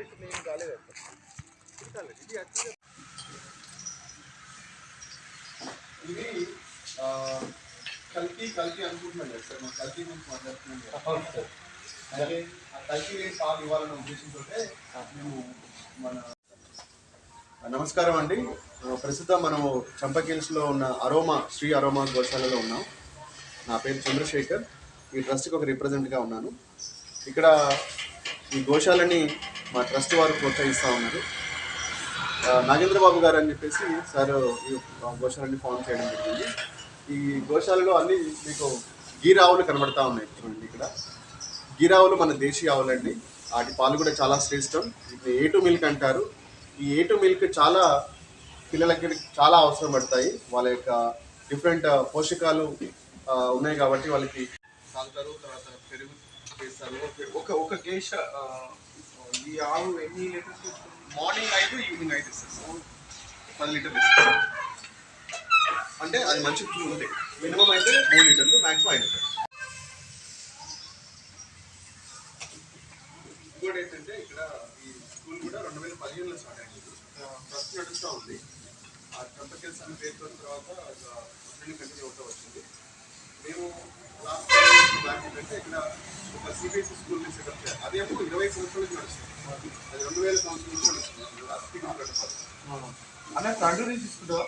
ఏం కాలేదు ఇది కాలేదు ఇది యాక్చువల్గా ఇది కల్కి కల్కి అనుకుంటున్నాను కదా సార్ మనం కల్కి గురించి మాట్లాడుతున్నాం కదా. అయితే ఆ కల్కి లేని పాలు ఇవ్వాలన్న ఉద్దేశంతో మేము మన నమస్కారం అండి. ప్రస్తుతం మనము చంపకిల్స్లో ఉన్న అరోమా శ్రీ అరోమా గోశాలలో ఉన్నాం. నా పేరు చంద్రశేఖర్. ఈ ట్రస్ట్కి ఒక రిప్రజెంట్గా ఉన్నాను. ఇక్కడ ఈ గోశాలని మా ట్రస్ట్ వారు ప్రోత్సహిస్తూ ఉన్నారు. నాగేంద్రబాబు గారు అని చెప్పేసి సార్ ఈ గోశాలని ఫామ్ చేయడం జరిగింది. ఈ గోశాలలో అన్ని మీకు గీరావులు కనబడతా ఉన్నాయి చూడండి ఇక్కడ. గీరావులు మన దేశీయ ఆవులండి. వాటి పాలు కూడా చాలా శ్రేష్టం. ఇది ఏ మిల్క్ అంటారు. ఈ ఏ టూ మిల్క్ చాలా పిల్లలకి చాలా అవసరం పడతాయి. వాళ్ళ యొక్క డిఫరెంట్ పోషకాలు ఉన్నాయి కాబట్టి వాళ్ళకి తాగుతారు తర్వాత పెరుగు చేస్తారు. ఒక ఒక గేష ఈ ఆవు ఎన్ని లీటర్స్? మార్నింగ్ ఐదు ఈవినింగ్ ఐదు ఇస్తారు పది లీటర్లు అంటే అది మంచి ఉంది. మినిమం అయితే మూడు లీటర్లు మ్యాక్సిమం ఐదు లీటర్లు. ఇంకోటి ఏంటంటే ఇక్కడ ఈ స్కూల్ కూడా రెండు వేల పదిహేనులో స్టార్ట్ అయింది. ఫస్ట్ నడుస్తూ ఉంది. ఆ కంపెనీస్ అని పేరుతో తర్వాత కంటిన్యూ అవుతూ వచ్చింది. మేము లాస్ట్ బ్యాక్ ఏంటంటే ఇక్కడ ఒక సిబిఎస్ఈ స్కూల్ నుంచి కట్టారు అదేమో ఇరవై సంవత్సరాల నుంచి నడుస్తుంది. అది రెండు వేల సంవత్సరం నుంచి నడుస్తుంది. లాస్ట్ అన్న తండ్రి నుంచి తీసుకుంటావా?